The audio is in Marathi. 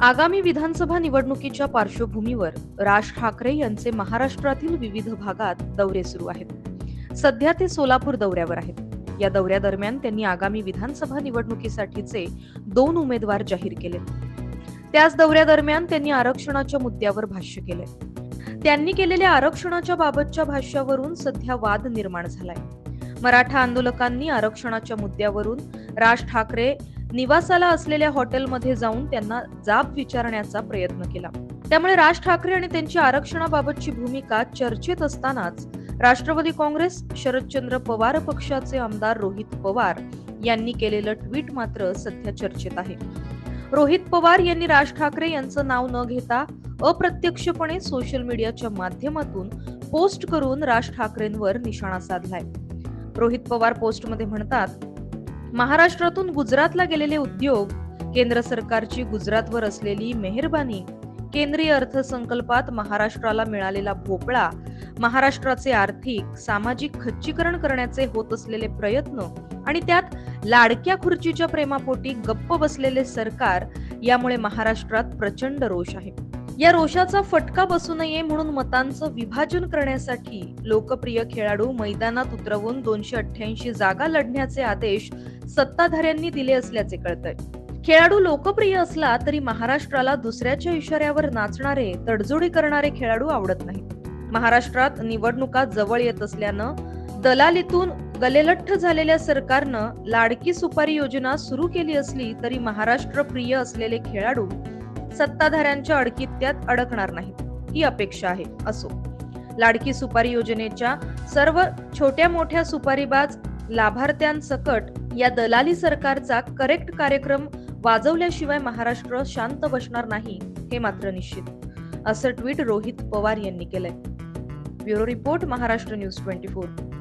आगामी विधानसभा निवडणुकीच्या पार्श्वभूमीवर राज ठाकरे यांचे महाराष्ट्रातील विविध भागात दौरे सुरू आहेत. सध्या ते सोलापूर दौऱ्यावर आहेत. या दौऱ्यादरम्यान त्यांनी आगामी विधानसभा निवडणुकीसाठीचे दोन उमेदवार जाहीर केले. त्याच दौऱ्यादरम्यान त्यांनी आरक्षणाच्या मुद्द्यावर भाष्य केले. त्यांनी केलेल्या आरक्षणाच्या बाबतच्या भाष्यावरून सध्या वाद निर्माण झालाय. मराठा आंदोलकांनी आरक्षणाच्या मुद्द्यावरून राज ठाकरे निवासाला असलेल्या हॉटेलमध्ये जाऊन त्यांना जाब विचारण्याचा प्रयत्न केला. त्यामुळे राज ठाकरे आणि त्यांची आरक्षणाबाबतची भूमिका चर्चेत असतानाच राष्ट्रवादी काँग्रेस शरदचंद्र पवार पक्षाचे आमदार रोहित पवार यांनी केलेलं ट्विट मात्र सध्या चर्चेत आहे. रोहित पवार यांनी राज ठाकरे यांचं नाव न घेता अप्रत्यक्षपणे सोशल मीडियाच्या माध्यमातून पोस्ट करून राज ठाकरेंवर निशाणा साधलाय. रोहित पवार पोस्टमध्ये म्हणतात महाराष्ट्रातून गुजरातला गेलेले उद्योग केंद्र सरकारची गुजरातवर असलेली मेहरबानी केंद्रीय अर्थसंकल्पात महाराष्ट्राला मिळालेला भोपळा महाराष्ट्राचे आर्थिक सामाजिक खच्चीकरण करण्याचे होत असलेले प्रयत्न आणि त्यात लाडक्या खुर्चीच्या प्रेमापोटी गप्प बसलेले सरकार यामुळे महाराष्ट्रात प्रचंड रोष आहे. या रोषाचा फटका बसू नये म्हणून मतांचं विभाजन करण्यासाठी लोकप्रिय खेळाडू मैदानात उतरवून दोनशे अठ्ठ्याऐंशी जागा लढण्याचे आदेश सत्ताधाऱ्यांनी दिले असल्याचे कळतंय. खेळाडू लोकप्रिय असला तरी महाराष्ट्राला दुसऱ्याच्या इशाऱ्यावर नाचणारे तडजोडी करणारे खेळाडू आवडत नाहीत. महाराष्ट्रात निवडणुका जवळ येत असल्यानं दलालीतून गलेलठ्ठ झालेल्या सरकारनं लाडकी सुपारी योजना सुरू केली असली तरी महाराष्ट्र प्रिय असलेले खेळाडू सत्ताधाऱ्यांच्या अडकित्यात अडकणार नाहीत. ही अपेक्षा आहे असो. लाडकी सुपारी योजनेच्या सर्व छोट्या मोठ्या सुपारीबाज लाभार्थ्यांसकट या दलाली सरकारचा करेक्ट कार्यक्रम वाजवल्याशिवाय महाराष्ट्र शांत बसणार नाही हे मात्र निश्चित. असं ट्विट रोहित पवार यांनी केलंय. Bureau report Maharashtra news twenty four.